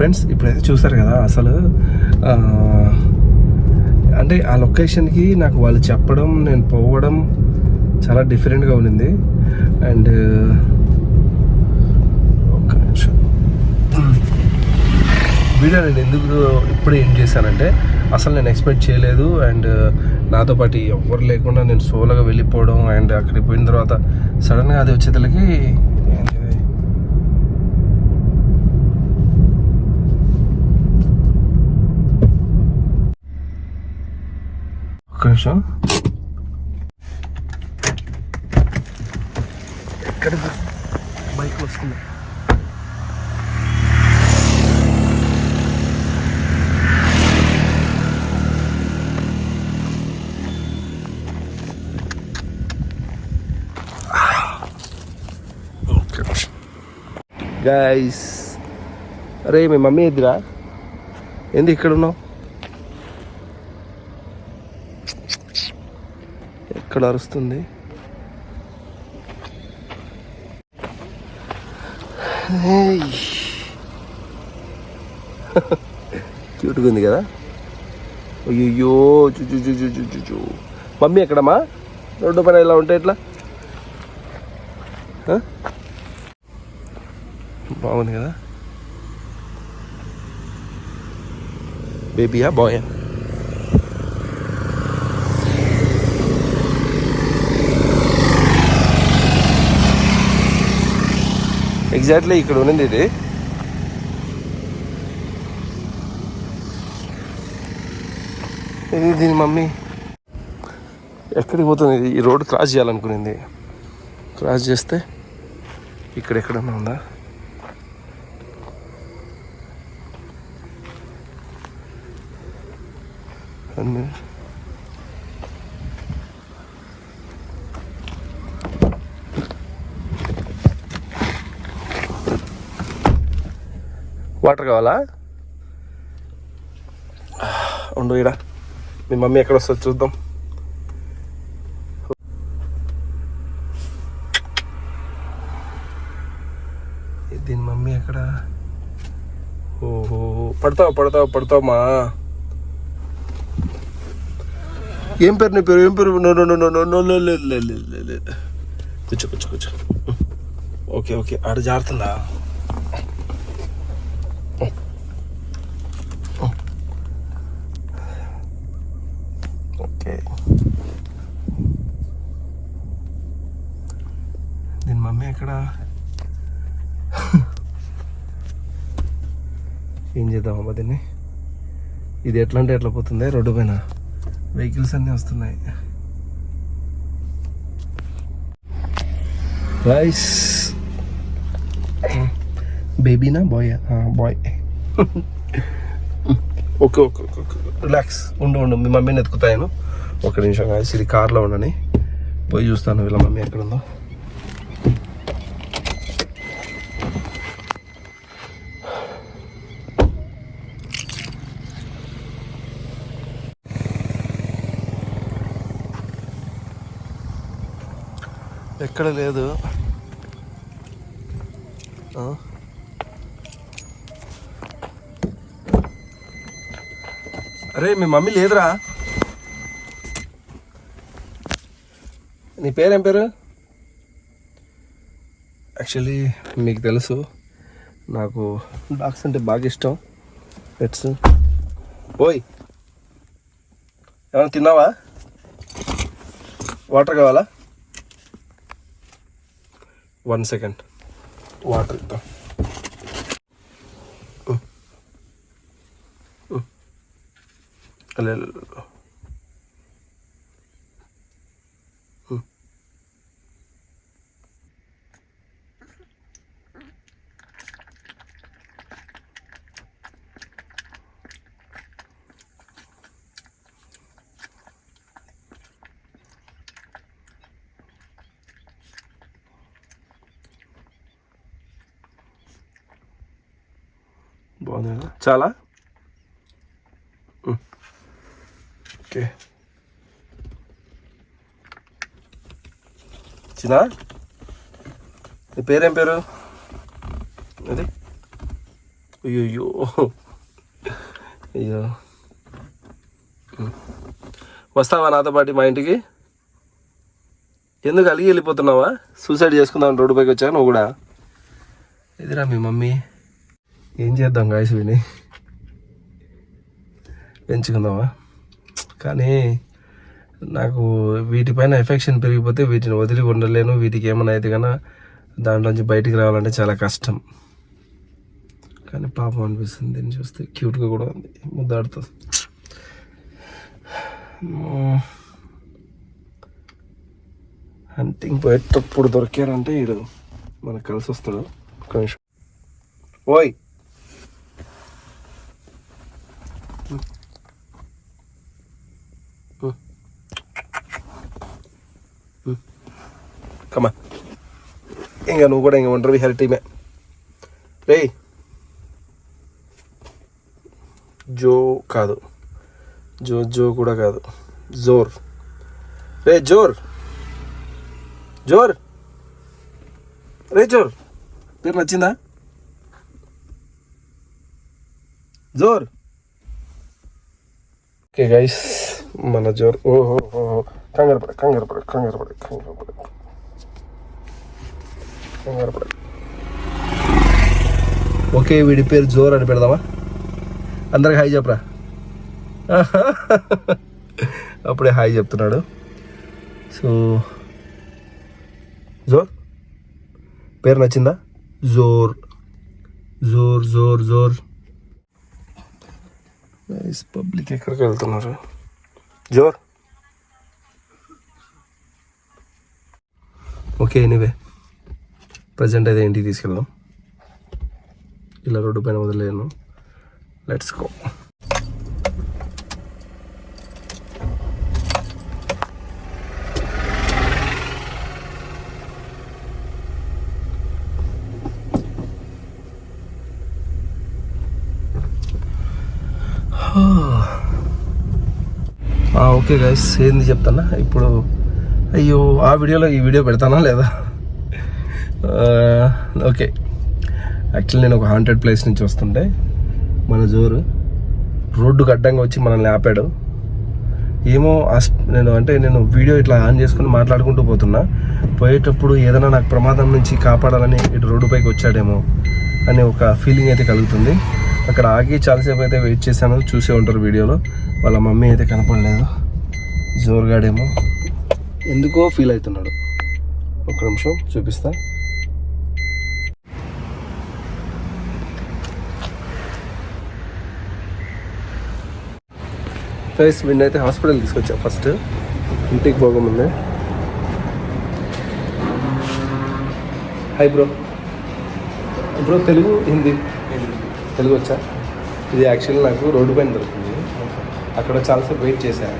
Friends ఇప్పుడైతే చూసారు కదా అసలు అంటే ఆ లొకేషన్కి నాకు వాళ్ళు చెప్పడం నేను పోవడం చాలా డిఫరెంట్గా ఉండింది. అండ్ ఒక నిమిషం. వీడియో నేను ఎందుకు ఇప్పుడు ఏం చేశానంటే అసలు నేను ఎక్స్పెక్ట్ చేయలేదు. అండ్ నాతో పాటు ఎవరు లేకుండా నేను సోలోగా వెళ్ళిపోవడం అండ్ అక్కడికి పోయిన తర్వాత సడన్గా అది వచ్చేతలకి ఒక్క నిమిషం. ఎక్కడ బైక్ వస్తుంది. గైస్ అరే మీ మమ్మీ ఎదురా ఏంది ఇక్కడ ఉన్నావు ఇక్కడ అరుస్తుంది. క్యూట్గా ఉంది కదా? అయ్యో చూ చు చు చు చు మమ్మీ ఎక్కడమ్మా? రోడ్డు పైన ఇలా ఉంటే ఎట్లా? బాగుంది కదా? బేబీయా బాయ్? ఎగ్జాక్ట్లీ ఇక్కడ ఉన్నది ఇది. ఇది దీని మమ్మీ. ఎక్కడికి పోతుంది? ఇది ఈ రోడ్ క్రాస్ చేయాలనుకునింది. క్రాస్ చేస్తే ఇక్కడ ఎక్కడన్నా ఉందా? అన్నీ వాటర్ కావాలా? ఉండు ఇడా మీ మమ్మీ ఎక్కడ వస్తుంది చూద్దాం. దీని మమ్మీ ఎక్కడ? ఓహో. పడతావు పడతావు పడతావమ్మా ఏం పేరు నీ పేరు? ఏం పేరు? No no no no no లే లే లే లే కూర్చో కూర్చో కూర్చో. Okay okay. ఆడ జారుతుందా? ఓకే. దీని మమ్మీ ఎక్కడ? ఏం చేద్దామమ్మా దీన్ని? ఇది ఎట్లా అంటే ఎట్లా పోతుంది? రోడ్డు పైన. వెహికల్స్ అన్నీ వస్తున్నాయి. రైస్ బేబీనా boy boy okay okay okay relax ఉండు ఉండు. మీ మమ్మీని ఎత్తుకుతాను. ఒక నిమిషం కాదు ఇది కార్లో ఉండని పోయి చూస్తాను వీళ్ళ మమ్మీ ఎక్కడ ఉందో ఎక్కడ లేదు. అరే మీ మమ్మీ లేదురా. నీ పేరేం పేరు? యాక్చువల్లీ మీకు తెలుసు నాకు డాగ్స్ అంటే బాగా ఇష్టం పెట్స్. ఓయ్ ఏమైనా తిన్నావా? వాటర్ కావాలా? One second. వాటర్ ఇద్దాం. లే, లే, లే, లే. ఉమ్. బాగుంది కదా చాలా ఓకే చిన్న నీ పేరేం పేరు అది అయ్యో అయ్యో వస్తావా నాతో పాటు మా ఇంటికి? ఎందుకు అలిగి వెళ్ళిపోతున్నావా? సూసైడ్ చేసుకుందాం రోడ్డు పైకి వచ్చా నువ్వు కూడా? ఎదురా మీ మమ్మీ. ఏం చేద్దాం గాయస్ విని? పెంచుకుందామా? కానీ నాకు వీటిపైన ఎఫెక్షన్ పెరిగిపోతే వీటిని వదిలి ఉండలేను వీటికి ఏమైనా అయితే కన్నా దాంట్లోంచి బయటికి రావాలంటే చాలా కష్టం. కానీ పాపం అనిపిస్తుంది దీన్ని చూస్తే క్యూట్గా కూడా ఉంది ముద్దాడుతుంది హంటింగ్ పోయేటప్పుడు దొరికారంటే వీడు మనకు కలిసి వస్తాడు. ఒక నిమిషం. ఓయ్! కమా ఇంకా నువ్వు కూడా ఇంకా ఒంటరి విహారీ టీమే రే జో కాదు జో జో కూడా కాదు జోర్ రే జోర్ జోర్ రే జోర్ పేరు నచ్చిందా జోర్ ఓకే గైస్ మన జోర్ ఓహో ఓహో కంగారు పడ కంగారు పడ కంగారు పడ కంగారు పడ కంగారు ఓకే వీడి పేరు జోర్ అని పెడదామా? అందరికి హాయ్ చెప్పరా? అప్పుడే హాయ్ చెప్తున్నాడు. సో జోర్? పేరు నచ్చిందా? జోర్. జోర్ జోర్ జోర్. పబ్లిక్ ఎక్కడికి వెళ్తున్నారు? జోర్? Okay anyway. ప్రజెంట్ అయితే ఇంటికి తీసుకెళ్దాం. ఇలా రోడ్డు పైన వదిలేను లెట్స్ గో ఓకే గైస్ ఏంది చెప్తానా? ఇప్పుడు అయ్యో ఆ వీడియోలో ఈ వీడియో పెడతానా లేదా? Uh, ఓకే యాక్చువల్లీ నేను ఒక హాంటెడ్ ప్లేస్ నుంచి వస్తుంటే మన జోరు రోడ్డుకు అడ్డంగా వచ్చి మనల్ని ఆపాడు. ఏమో నేను అంటే నేను వీడియో ఇట్లా ఆన్ చేసుకుని మాట్లాడుకుంటూ పోతున్నా. పోయేటప్పుడు ఏదైనా నాకు ప్రమాదం నుంచి కాపాడాలని ఇటు రోడ్డు పైకి వచ్చాడేమో అనే ఒక ఫీలింగ్ అయితే కలుగుతుంది. అక్కడ ఆగి చాలాసేపు అయితే వెయిట్ చేశాను చూసే ఉంటారు వీడియోలో. వాళ్ళ మమ్మీ అయితే కనపడలేదు. జోరుగాడేమో ఎందుకో ఫీల్ అవుతున్నాడు. ఒక నిమిషం చూపిస్తా. గైస్ వీడిని అయితే హాస్పిటల్ తీసుకొచ్చా ఫస్ట్ ఇంటికి పోకముందే hi bro bro Telugu Hindi? Telugu వచ్చా? ఇది యాక్చువల్లీ నాకు రోడ్డు పైన దొరికింది అక్కడ చాలాసేపు వెయిట్ చేశాను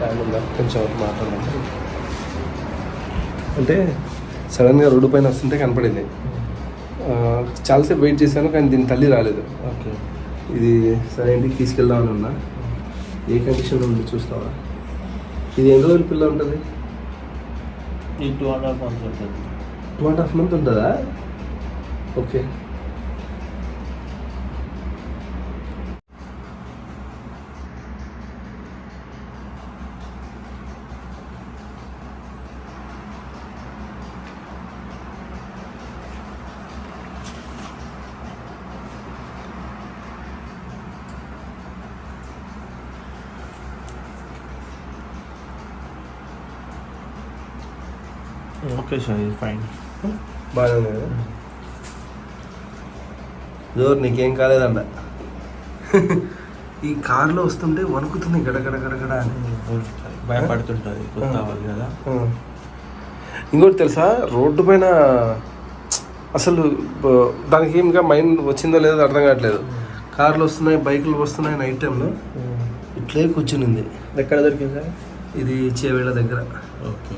టైం ఉందా? కొంచెం మాట్లాడాలి అంటే సడన్గా రోడ్డు పైన వస్తుంటే కనపడింది. చాలాసేపు వెయిట్ చేశాను కానీ దీని తల్లి రాలేదు. ఓకే. ఇది సరే ఇంటికి తీసుకెళ్దామని ఉన్నా. ఏ కండిషన్లో ఉంది చూస్తావా? ఇది ఎన్ని రోజులు పిల్ల ఉంటుంది? టూ అండ్ హాఫ్ మంత్స్ ఉంటుంది. టూ అండ్ హాఫ్ మంత్ ఉంటుందా? ఓకే ఓకే సార్ ఇది ఫైన్ బాగానే ఉంది. కదా జోర్ నీకేం కాలేదంట? ఈ కార్లో వస్తుంటే వణుకుతుంది గడగడ గడగడ అని. భయపడుతుంటుంది కొత్త వాళ్ళు కదా. ఆ. ఇంకోటి తెలుసా? రోడ్డు పైన అసలు దానికి ఇంకా మైండ్ వచ్చిందో లేదో అర్థం కావట్లేదు. కార్లు వస్తున్నాయి బైకులు వస్తున్నాయి నైట్ టైంలో. ఇట్లే కూర్చునింది. ఎక్కడ దొరికింది? సార్ ఇది చేవేళ్ళ దగ్గర. ఓకే.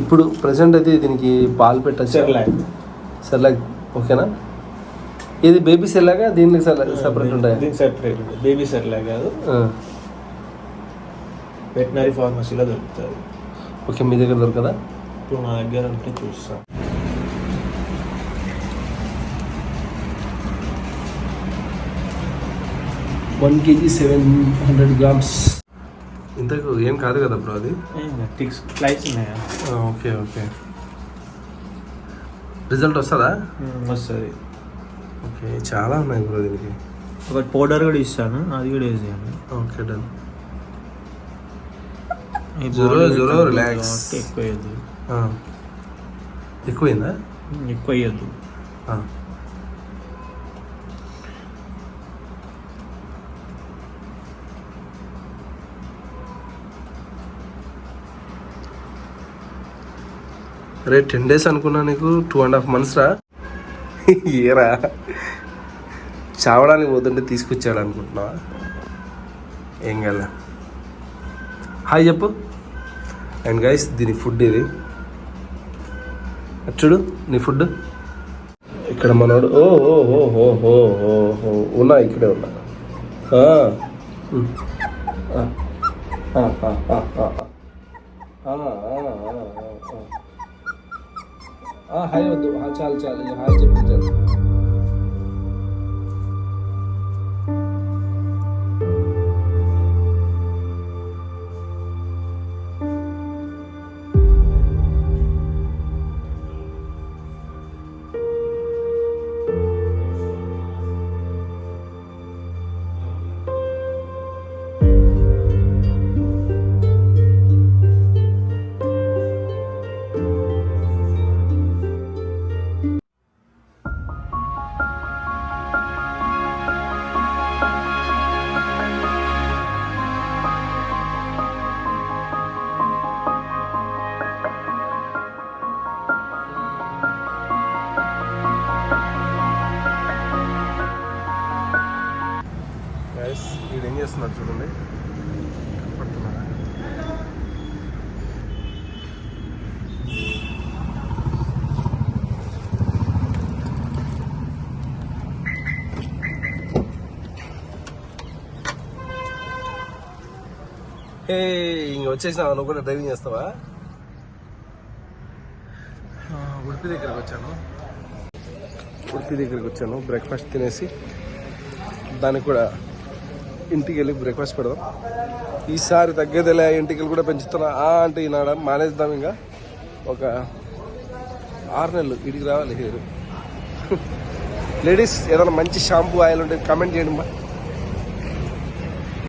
ఇప్పుడు ప్రజెంట్ అయితే దీనికి పాలు పెట్టచ్చు. సెర్లాక్ సెర్లాక్ ఓకేనా? ఇది బేబీ సెర్లాగా దీనికి సెపరేట్ ఉంటాయి? దీనికి సెపరేట్ బేబీ సెర్లాక్ కాదు. వెటనరీ ఫార్మసీలో దొరుకుతుంది. ఓకే మీ దగ్గర దొరకదా? ఇప్పుడు నా దగ్గర ఉంటే చూస్తాను one KG seven hundred grams ఇంతకు ఏం కాదు కదా బ్రో అది? టిక్స్ ఫ్లైట్స్ ఉన్నాయా? Okay okay. రిజల్ట్ వస్తుందా? వస్తుంది. ఓకే చాలా ఉన్నాయి బ్రో దీనికి. ఒక పౌడర్ కూడా ఇస్తాను అది కూడా యూజ్ చేయండి. Okay done. ఈ జరో, జరో. కాబట్టి ఎక్కువ ఎక్కువైందా? ఎక్కువ వేయద్దు. అరే టెన్ డేస్ అనుకున్నా నీకు టూ అండ్ హాఫ్ మంత్స్ రా. ఏరా? చావడానికి పోతుంటే తీసుకొచ్చాడు అనుకుంటున్నావా? ఏం కదా హాయ్ చెప్పు. అండ్ గైస్ దీని ఫుడ్ ఇది. చూడు నీ ఫుడ్ ఇక్కడ మనోడు ఓ ఓ ఓ ఓ ఓ ఓ ఓ ఉన్నా ఇక్కడే ఉన్నా. ఆ. హాయ్ వద్దు. ఆ, చాలు చాలు. హాయ్ చెప్పి చాలు. ఏం చేస్తున్నాడు చూడండి? హే ఇంక వచ్చేసినావా? నువ్వు కూడా డ్రైవింగ్ చేస్తావా? ఉడిపి దగ్గరికి వచ్చాను. ఉడిపి దగ్గరికి వచ్చాను. బ్రేక్ఫాస్ట్ తినేసి దానికి కూడా ఇంటికి వెళ్ళి బ్రేక్ఫాస్ట్ పెడదాం. ఈసారి తగ్గేదిలే ఇంటికి కూడా పెంచుతున్నా. ఆ అంటే ఈనాడ మానేద్దాం ఇంకా. ఒక ఆరు నెలలు ఇడికి రావాలి హెయిర్. లేడీస్ ఏదైనా మంచి షాంపూ ఆయిల్ ఉంటే కమెంట్ చేయండి మా